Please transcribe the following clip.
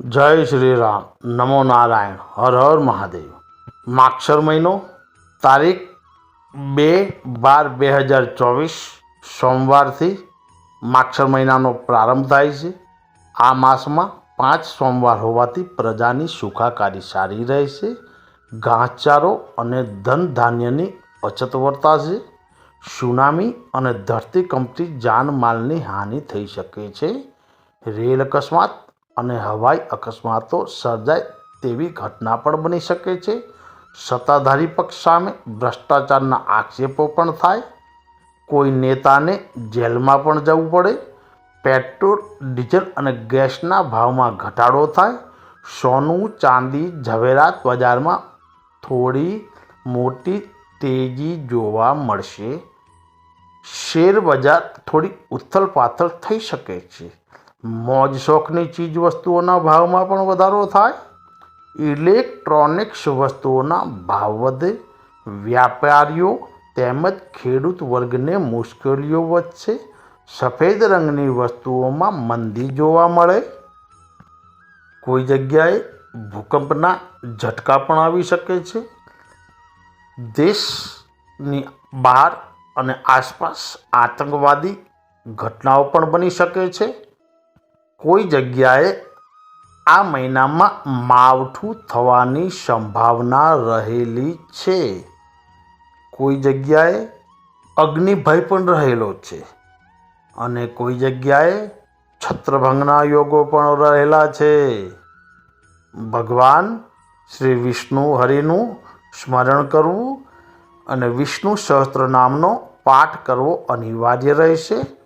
જય શ્રી રામ. નમો નારાયણ. હર હર મહાદેવ. માક્ષર મહિનો, તારીખ બે બાર બે હજાર ચોવીસ, સોમવારથી માક્ષર મહિનાનો પ્રારંભ થાય છે. આ માસમાં પાંચ સોમવાર હોવાથી પ્રજાની સુખાકારી સારી રહેશે ઘાસચારો અને ધન ધાન્યની અછત વર્તાશે સુનામી અને ધરતીકંપથી જાનમાલની હાનિ થઈ શકે છે. રેલ અકસ્માત અને હવાઈ અકસ્માતો સર્જાય તેવી ઘટના પણ બની શકે છે. સત્તાધારી પક્ષ સામે ભ્રષ્ટાચારના આક્ષેપો પણ થાય. કોઈ નેતાને જેલમાં પણ જવું પડે. પેટ્રોલ, ડીઝલ અને ગેસના ભાવમાં ઘટાડો થાય. સોનું, ચાંદી, ઝવેરાત બજારમાં થોડી મોટી તેજી જોવા મળશે. શેર બજાર થોડી ઉથલ પાથલ થઈ શકે છે. મોજ શોખની ચીજ વસ્તુઓના ભાવમાં પણ વધારો થાય. ઇલેક્ટ્રોનિક્સ વસ્તુઓના ભાવ વધે. વ્યાપારીઓ તેમજ ખેડૂત વર્ગને મુશ્કેલીઓ વધશે. સફેદ રંગની વસ્તુઓમાં મંદી જોવા મળે. કોઈ જગ્યાએ ભૂકંપના ઝટકા પણ આવી શકે છે. દેશની બહાર અને આસપાસ આતંકવાદી ઘટનાઓ પણ બની શકે છે. કોઈ જગ્યાએ આ મહિનામાં માવઠું થવાની સંભાવના રહેલી છે. કોઈ જગ્યાએ અગ્નિભય પણ રહેલો છે અને કોઈ જગ્યાએ છત્રભંગના યોગો પણ રહેલા છે. ભગવાન શ્રી વિષ્ણુ હરિનું સ્મરણ કરવું અને વિષ્ણુ સહસ્ત્ર નામનો પાઠ કરવો અનિવાર્ય રહેશે.